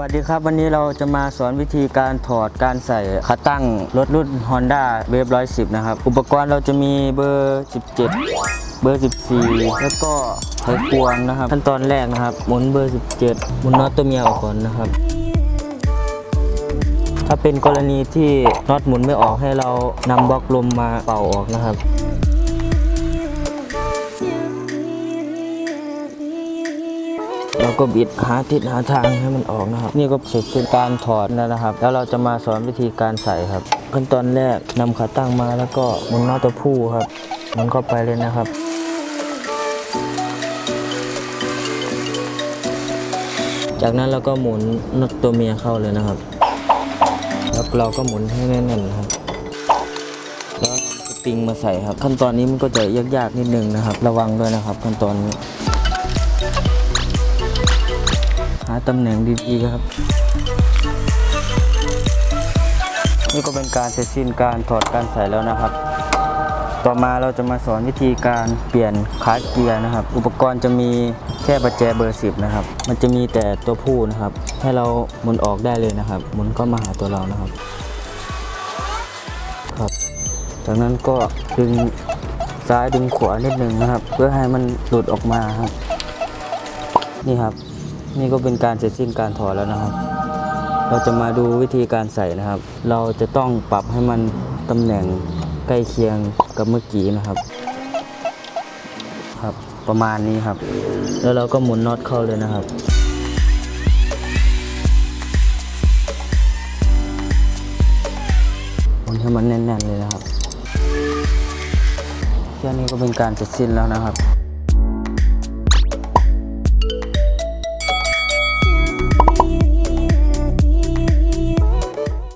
วัสดีครับ วันนี้เราจะมาสอนวิธีการถอดการใส่ขาตั้งรถรุ่น Honda w a v e110 นะครับ อุปกรณ์เราจะมีเบอร์ 17 เบอร์ 14 แล้วก็ไขควงนะครับ ขั้นตอนแรกนะครับ หมุนเบอร์ 17 หมุนน็อตตัวเมียออกก่อนนะครับ ถ้าเป็นกรณีที่น็อตหมุนไม่ออกให้เรานำบล็อกลมมาเป่าออกนะครับ เราก็บิดหาทิศหาทางให้มันออกนะครับ นี่ก็เสร็จเป็นการถอดแล้วนะครับ แล้วเราจะมาสอนวิธีการใส่ครับ ขั้นตอนแรกนำขาตั้งมาแล้วก็หมุนน็อตตัวผู้ครับหมุนเข้าไปเลยนะครับจากนั้นเราก็หมุนน็อตตัวเมียเข้าเลยนะครับ แล้วเราก็หมุนให้แน่นๆนะครับ แล้วสปริงมาใส่ครับ ขั้นตอนนี้มันก็จะยากๆนิดนึงนะครับ ระวังด้วยนะครับ ขั้นตอนนี้ ตำแหน่งดีๆครับ นี่ก็เป็นการเสร็จสิ้นการถอดการใส่แล้วนะครับ ต่อมาเราจะมาสอนวิธีการเปลี่ยนขาเกียร์นะครับ อุปกรณ์จะมีแค่ประแจเบอร์ 10 นะครับ มันจะมีแต่ตัวผู้นะครับ ให้เราหมุนออกได้เลยนะครับ หมุนเข้ามาหาตัวเรานะครับครับจากนั้นก็ดึงซ้ายดึงขวานิดหนึ่งนะครับ เพื่อให้มันหลุดออกมาครับ นี่ครับ นี่ก็เป็นการเสร็จสิ้นการถอดแล้วนะครับ เราจะมาดูวิธีการใส่นะครับ เราจะต้องปรับให้มันตำแหน่งใกล้เคียงกับเมื่อกี้นะครับ ครับประมาณนี้ครับ แล้วเราก็หมุนน็อตเข้าเลยนะครับหมุนให้มันแน่นๆเลยนะครับแค่นี้ก็เป็นการเสร็จสิ้นแล้วนะครับ